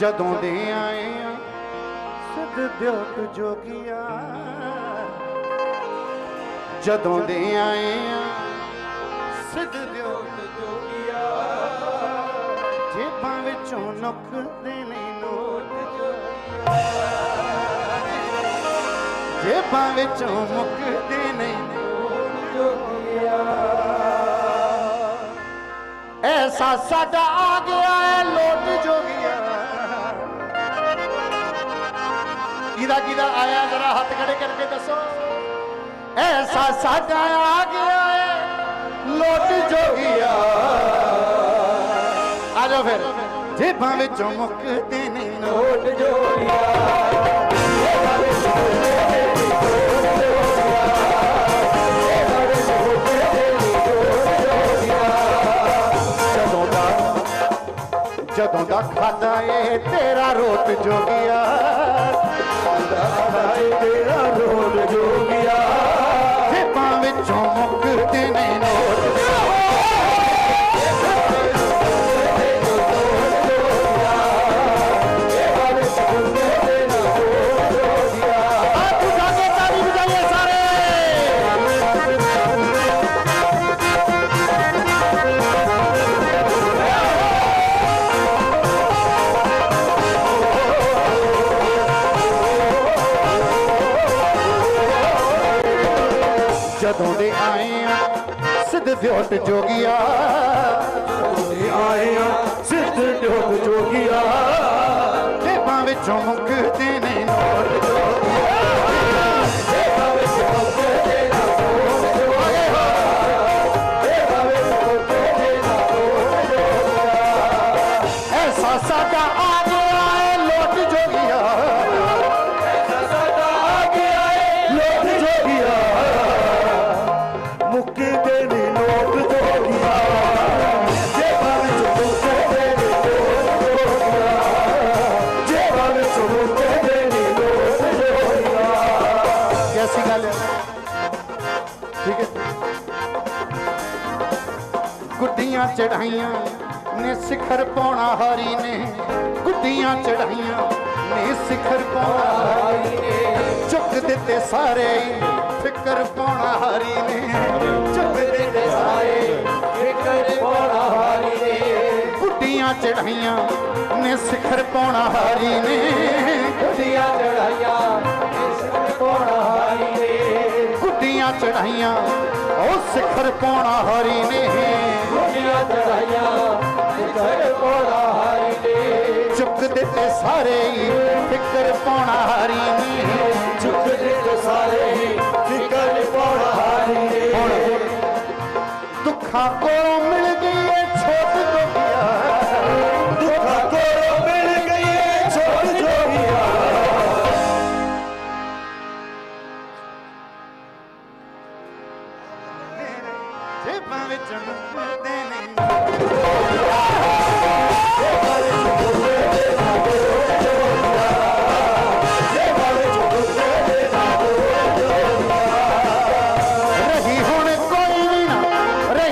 ਜਦੋਂ ਦੇ ਆਏ ਆ, ਸਿੱਧ ਦਿਓਟ ਜੋਗੀਆ। ਜਦੋਂ ਦੇ ਆਏ ਆ, ਸਿੱਧ ਦਿਓਟ ਜੋਗੀਆ। ਜੇਬਾਂ ਵਿੱਚੋਂ ਨੁੱਕਦੇ ਨੇ ਨੋਟ ਜੇਬਾਂ ਵਿੱਚੋਂ ਮੁੱਕਦੇ ਨੇ ਐਸਾ ਸਾਡਾ ਆ ਗਿਆ ਹੈ ਲੋਟ ਜੋਗੀਆ ਕਿਹਦਾ ਕਿਹਦਾ ਆਇਆ? ਜਰਾ ਹੱਥ ਖੜੇ ਕਰਕੇ ਦੱਸੋ। ਐਸਾ ਸਾਡਾ ਆ ਗਿਆ ਹੈ ਲੋਟ ਜੋਗੀਆ। ਆ ਜਾਓ ਫਿਰ। ਜੇਬਾਂ ਵਿੱਚੋਂ ਮੁੱਕਦੇ ਨੇ ਨੋਟ ਜਦੋਂ ਦਾ ਜਦੋਂ ਦਾ ਖਾਦਾ ਏ ਤੇਰਾ ਰੋਤ ਜੋਗਿਆ। ਸਿੱਧ ਦਿਓਟ ਜੋਗੀਆ। ਆਏ ਆ ਸਿੱਧ ਜੋਗ ਜੋਗੀਆ। ਜੇਬਾਂ ਵਿੱਚੋਂ ਮੁੱਕਦੇ ਨੇ ਨੋਟ ਐਸਾ ਠੀਕ ਹੈ। ਗੁੱਡੀਆਂ ਚੜਾਈਆਂ ਨੇ ਸਿਖਰ ਪਾਉਣਾ ਹਾਰੀ ਨੇ। ਗੁੱਡੀਆਂ ਚੜਾਈਆਂ ਨੇ ਸਿਖਰ ਪਾਉਣਾ ਹਾਰੀ ਨੇ। ਚੁੱਕ ਦਿੱਤੇ ਸਾਰੇ ਫਿਕਰ ਪਾਉਣਾ ਹਾਰੀ ਨੇ। ਚੁੱਕ ਦਿੱਤੇ ਸਾਰੇ ਫਿਕਰ ਪਾਉਣਾ ਹਾਰੀ ਨੇ। ਗੁੱਡੀਆਂ ਚੜਾਈਆਂ ਨੇ ਸਿਖਰ ਪਾਉਣਾ ਹਾਰੀ ਨੇ। ਗੁੱਡੀਆਂ ਚੜਾਈਆਂ ਗੁੱਡੀਆਂ ਚੜਾਈਆਂ ਉਹ ਸਿਖਰ ਪਾਉਣਾ ਹਾਰੀ ਨੇ। ਗੁੱਡੀਆਂ ਚੜਾਈਆਂ ਫਿਕਰ ਪਾਉਣਾ ਹਾਰੀ ਨੇ। ਚੁੱਕ ਦਿੱਤੇ ਸਾਰੇ ਹੀ, ਫਿਕਰ ਪਾਉਣਾ ਹਾਰੀ ਨੇ। ਚੁੱਕ ਦੇ ਸਾਰੇ ਹੀ ਫਿਕਰ ਪਾਉਣਾ ਹਾਰੀ ਨੇ। ਹੁਣ ਦੁੱਖਾਂ ਕੋਲੋਂ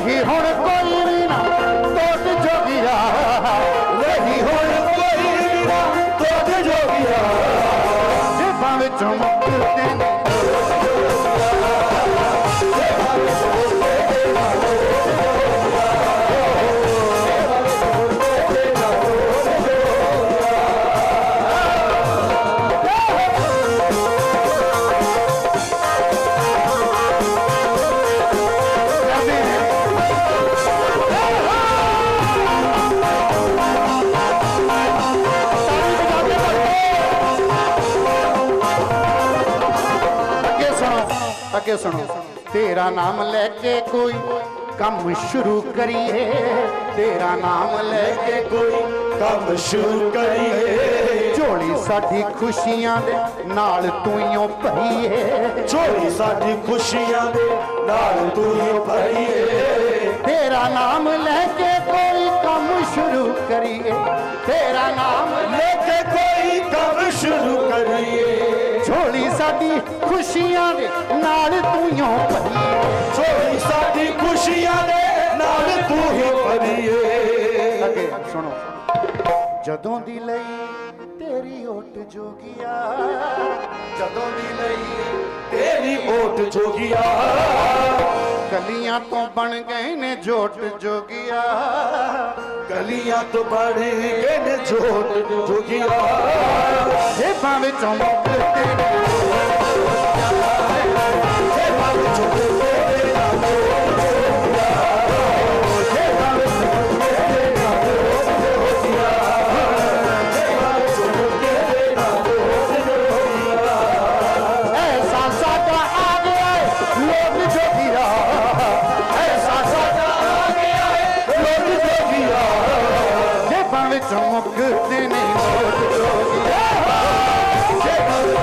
ਰਹੀ ਹੁਣ ਕੋਈ ਵੀ ਨਾ ਟੋਟ ਜੋਗਿਆ ਰਹੀ ਹੁਣ ਕੋਈ ਵੀ ਨਾ ਤੋੜ ਜੋਗੀਆ ਜੇਬਾਂ ਅੱਗੇ ਸੁਣੋ। ਤੇਰਾ ਨਾਮ ਲੈ ਕੇ ਕੋਈ ਕੰਮ ਸ਼ੁਰੂ ਕਰੀਏ। ਤੇਰਾ ਨਾਮ ਲੈ ਕੇ ਕੋਈ ਕੰਮ ਸ਼ੁਰੂ ਕਰੀਏ। ਝੋਲੀ ਸਾਡੀ ਖੁਸ਼ੀਆਂ ਦੇ ਨਾਲ ਤੂੰ ਹੀ ਭਰੀਏ। ਝੋਲੀ ਸਾਡੀ ਖੁਸ਼ੀਆਂ ਦੇ ਨਾਲ ਤੂੰ ਹੀ ਭਰੀਏ। ਤੇਰਾ ਨਾਮ ਲੈ ਕੇ ਕੋਈ ਕੰਮ ਸ਼ੁਰੂ ਕਰੀਏ। ਤੇਰਾ ਨਾਮ ਲੈ ਕੇ ਸਾਡੀ ਖੁਸ਼ੀਆਂ ਦੇ ਨਾਲ ਤੂੰ ਹੀ ਭਰੀਏ। ਝੋਲੀ ਸਾਡੀ ਖੁਸ਼ੀਆਂ ਦੇ ਨਾਲ ਤੂੰ ਹੀ ਭਰੀਏ। ਅੱਗੇ ਸੁਣੋ। ਜਦੋਂ ਦੀ ਲਈ ਤੇਰੀ ਓਟ ਜੋਗਿਆ। ਜਦੋਂ ਦੀ ਲਈ ਤੇਰੀ ਓਟ ਜੋਗਿਆ। ਕਲੀਆਂ ਤੋਂ ਬਣ ਗਏ ਨੇ ਜੋਟ ਜੋਗਿਆ। ਗਲੀਆਂ ਤੋਂ ਬੜੇ ਗਏ ਨੇ ਜੋਟ ਜੋਗਿਆ। ਜੇਬਾਂ ਵਿੱਚੋਂ ਮੁੱਕਦੇ ਨੇ। ਜੇ ਮਨ ਚੁੱਕੇ ਚਮਕਦੇ ਨੇ ਮੋਰ ਜੋਗੀਆ ਜੈ ਮੋਰ